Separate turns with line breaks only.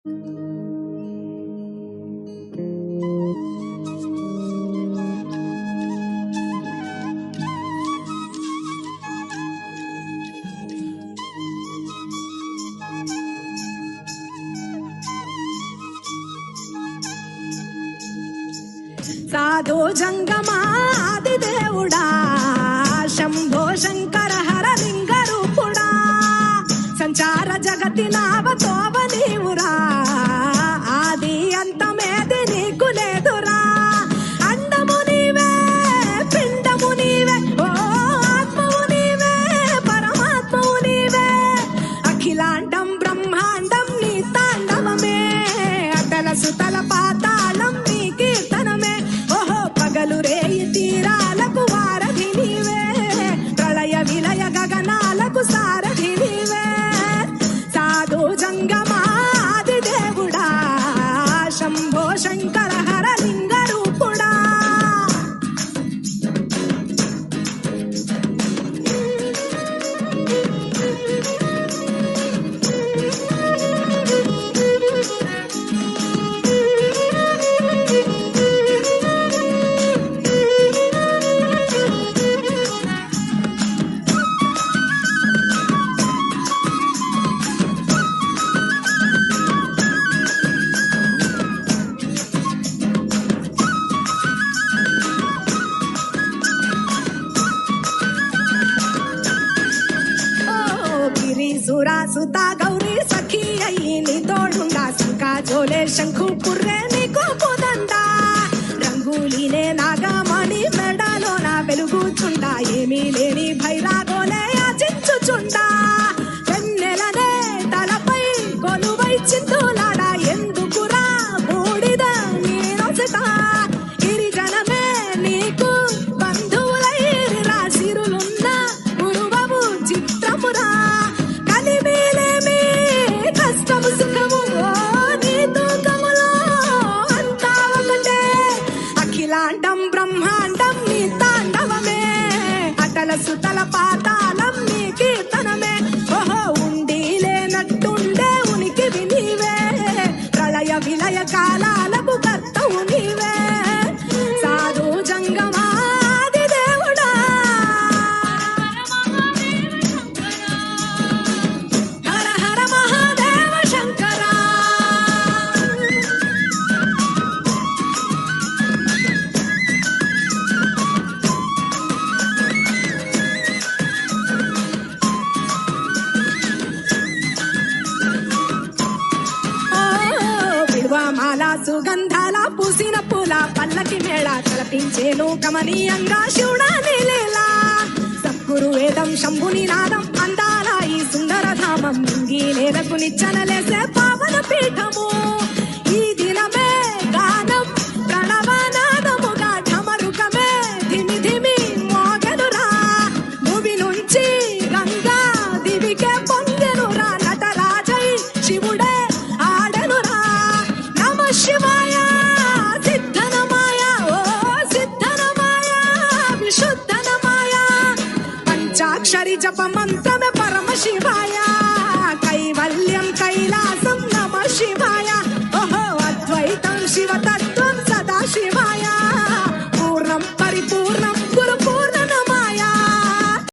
साधो जंगमा आदि నావతోవ ఆది అంతమేది నీకు లేదురా. అండము నీవే పిండము నీవే ఓ ఆత్మవు నీవే పరమాత్మవు నీవే. అఖిలాండం బ్రహ్మాండం నీ తాండవమే అటల సుతల పాతాళం నీ కీర్తనమే. ఓహో పగలు రేయి తీరాలకు వారధి నీవే. ప్రళయ విలయ గగనాలకు సారథి నీవే. సాధు సుతా గౌరీ సఖీ అయ్యి నీ తోడుండా సుఖా జోలే శంఖు కుర్రే నీకు పోదండా రంగులీనే నాగమణి మెడలో నా వెలుగుచుండా. ఏమీ లేని భైరా అఖిలాండం బ్రహ్మాండం నీ తాండవమే అటల సుతల పాతా మాల సుగంధాల పూసిన పూల పల్లకి మేళ తలపించేను కమనీయంగా శివుడా నీలేలా సద్గురు వేదం శంభుని నాదం అందాల ఈ సుందర ధామం నింగి నేలకు నిచ్చనలేసే పావన పీఠము. జపమంత్రమే పరమ శివాయ కైవల్యం కైలాసం నమ శివాయ. ఓహో అద్వైతం శివత